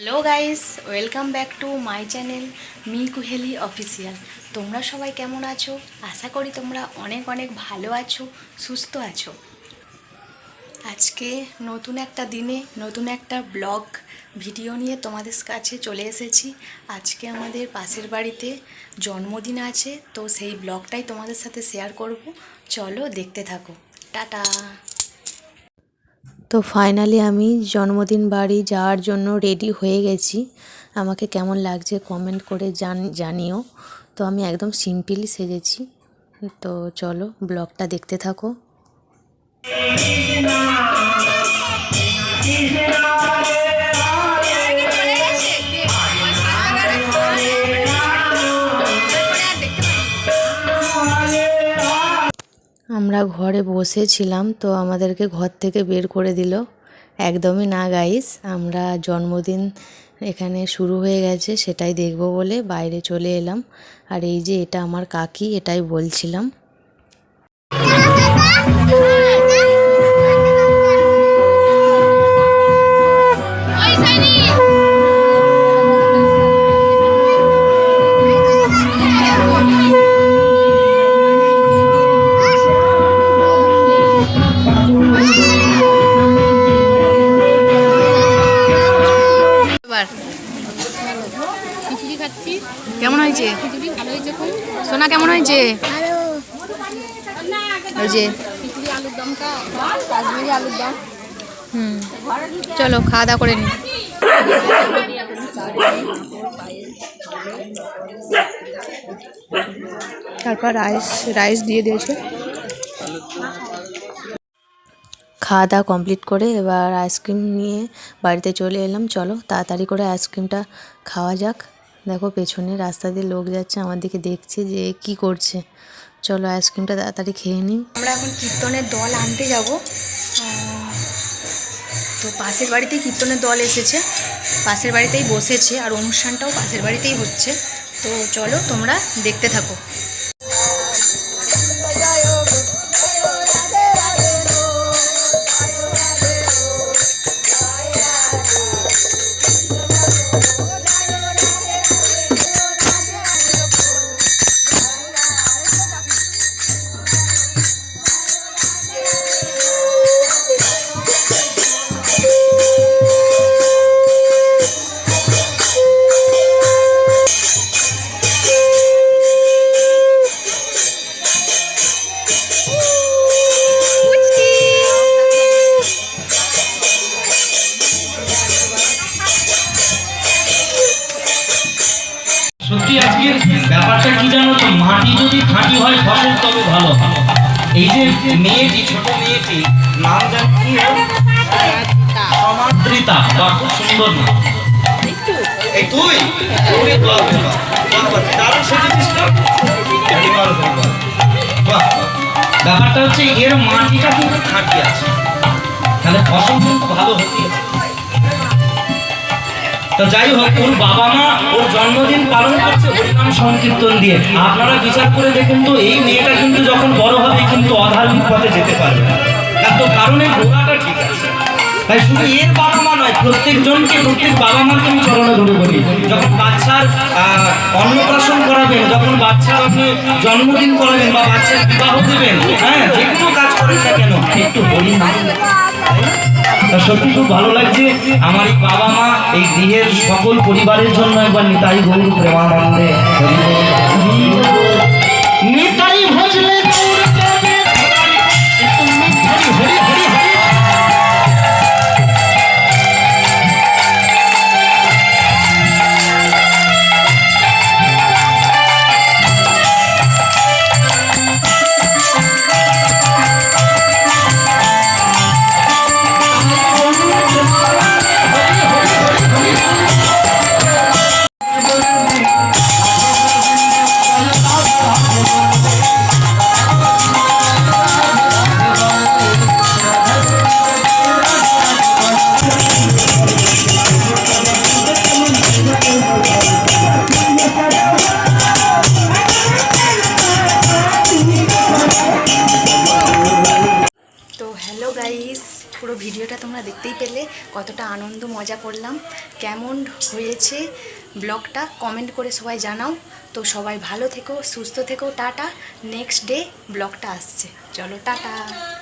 Hello guys welcome back to my channel me Kuheli official তোমরা সবাই কেমন আছো? আশা করি তোমরা অনেক অনেক ভালো আছো, সুস্থ আছো। আজকে নতুন একটা দিনে, নতুন একটা ব্লগ ভিডিও নিয়ে তোমাদের কাছে চলে এসেছি। আজকে আমাদের পাশের বাড়িতে জন্মদিন আছে, তো সেই ব্লগটাই তোমাদের সাথে শেয়ার করব। চলো দেখতে থাকো। টাটা। তো ফাইনালি আমি জন্মদিন বাড়ি যাওয়ার জন্য রেডি হয়ে গেছি। আমাকে কেমন লাগছে কমেন্ট করে জান জানিও। তো আমি একদম সিম্পলি সেজেছি। তো চলো ব্লগটা দেখতে থাকো। আমরা ঘরে বসেছিলাম, তো আমাদেরকে ঘর থেকে বের করে দিল। একদমই না গাইস আমরা জন্মদিন এখানে শুরু হয়ে গেছে, সেটাই দেখব বলে বাইরে চলে এলাম। আর এই যে এটা আমার কাকি, এটাই বলছিলাম। কেমন হয়েছে? সোনা কেমন হয়েছে? ওই যে। হুম। চলো খাওয়া দাওয়া করে নি। তারপর রাইস রাইস দিয়ে দিয়েছে। খাওয়া দাওয়া কমপ্লিট করে এবার আইসক্রিম নিয়ে বাড়িতে চলে এলাম। চলো তাড়াতাড়ি করে আইসক্রিমটা খাওয়া যাক। দেখো পেছনে রাস্তা দিয়ে লোক যাচ্ছে, আমার দিকে দেখছে যে কি করছে। চলো আইসক্রিমটা তাড়াতাড়ি খেয়ে নিই। আমরা এখন কীর্তনের দল আনতে যাব। তো পাশের বাড়িতে কীর্তনের দল এসেছে। পাশের বাড়িতেই বসেছে, আর অনুষ্ঠানটাও পাশের বাড়িতেই হচ্ছে। তো চলো তোমরা দেখতে থাকো। ব্যাপারটা কি জানো তো? মাটি যদি খাঁটি হয় ফসল তবে ভালো হয়। এই যে মেয়েটি ছোট মেয়েটি নাম জানি? সমাদ্রিতা বা খুব সুন্দর নাম. বাহ, ব্যাপারটা হচ্ছে এর মাটিটা কিন্তু খাঁটি আছে। তাহলে ফসল কিন্তু ভালো হতেই হবে। তো যাই হোক, ওর বাবা মা ওর জন্মদিন পালন করছে হরিনাম সংকীর্তন দিয়ে। আপনারা বিচার করে দেখুন তো, এই মেয়েটা কিন্তু যখন বড় হবে, কিন্তু অধার্মিক পথে যেতে পারবে না। এত কারণে গোড়াটা ঠিক আছে। তাই শুধু এর বাবা মা নয়, প্রত্যেকজনকে, প্রত্যেক বাবা মাকে আমি চরণে ধরে বলি। যখন বাচ্চার অন্নপ্রাশন করাবেন, যখন বাচ্চার আপনি জন্মদিন করাবেন বা বাচ্চার বিবাহ দেবেন হ্যাঁ যে কোনো কাজ করেন না কেন, একটু বলি না। সত্যি খুব ভালো লাগছে। আমার বাবা মা এই গৃহের সকল পরিবারের জন্য একবার নিতাই গৌর প্রেমানন্দে তোমরা দেখতেই পেলে, কতটা আনন্দ, মজা করলাম। কেমন হয়েছে ব্লগটা কমেন্ট করে সবাই জানাও। তো সবাই ভালো থেকো, সুস্থ থেকো, টাটা। নেক্সট ডে ব্লগটা আসছে। চলো, টাটা।